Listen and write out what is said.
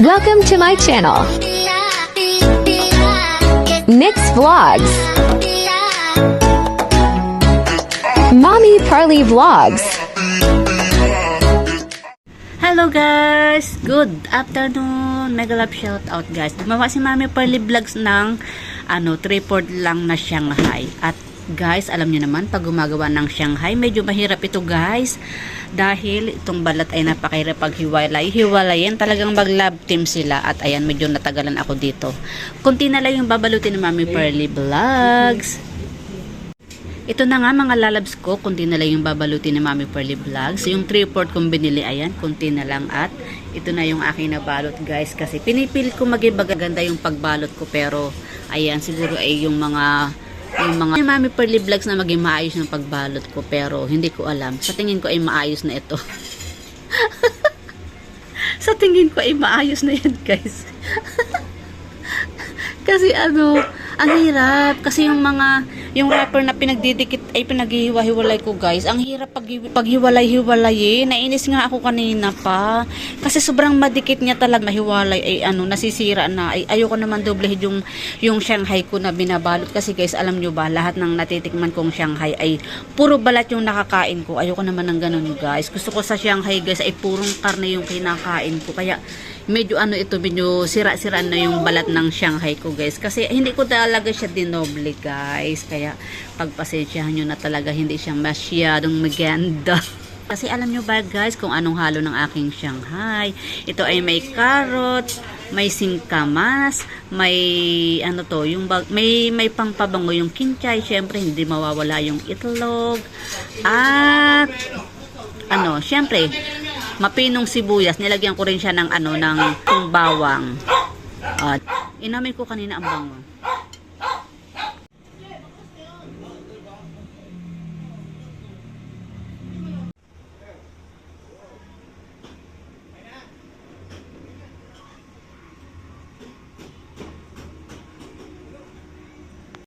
Welcome to my channel, Mix Vlogs. Mommy Parley Vlogs. Hello guys! Good afternoon! Mega love shout out guys. Gumawa si Mami Pearly Vlogs ng ano, 3 lang na Shanghai. At guys, alam niyo naman, pag gumagawa ng Shanghai, medyo mahirap ito guys. Dahil itong balat ay napakahirap paghiwalay. Hiwalayin, talagang mag-love team sila. At ayan, medyo natagalan ako dito. Kunti na lang yung babalutin ni Mami Pearly Vlogs. Ito na nga mga lalabs ko, kunti na lang yung babalutin ni Mami Pearly Vlogs. Yung 3-port kong binili, ayan, kunti na lang at ito na yung aking nabalot guys. Kasi pinipilit ko maging magaganda yung pagbalot ko pero ayan, siguro ay yung mga yung mga yung Mami Pearly Vlogs na maging maayos yung pagbalot ko pero hindi ko alam. Sa tingin ko ay maayos na ito. Sa tingin ko ay maayos na yan guys. Kasi ano, ang hirap. Kasi yung mga, yung wrapper na pinagdidikit, ay pinaghihiwa-hiwalay ko guys. Ang hirap pag, paghiwalay-hiwalay eh. Nainis nga ako kanina pa. Kasi sobrang madikit niya talaga mahiwalay. Ay ano, nasisira na. Ay, ayoko naman doblehin yung, yung Shanghai ko na binabalot. Kasi guys, alam nyo ba, lahat ng natitikman kong Shanghai ay puro balat yung nakakain ko. Ayoko naman ng ganun guys. Gusto ko sa Shanghai guys ay purong karne yung kinakain ko. Kaya medyo ano ito, medyo sira-sira na yung balat ng Shanghai ko guys. Kasi hindi ko talaga siya dinoble guys. Kaya pagpasensyahan nyo na talaga hindi siya masyadong maganda. Kasi alam nyo ba guys kung anong halo ng aking Shanghai. Ito ay may carrot, may singkamas, may ano to, yung bag, may may pangpabango yung kinchay, syempre hindi mawawala yung itlog. At ano, syempre, mapinong sibuyas, nilagyan ko rin siya ng ano, ng ng bawang. At inamin ko kanina ang bango.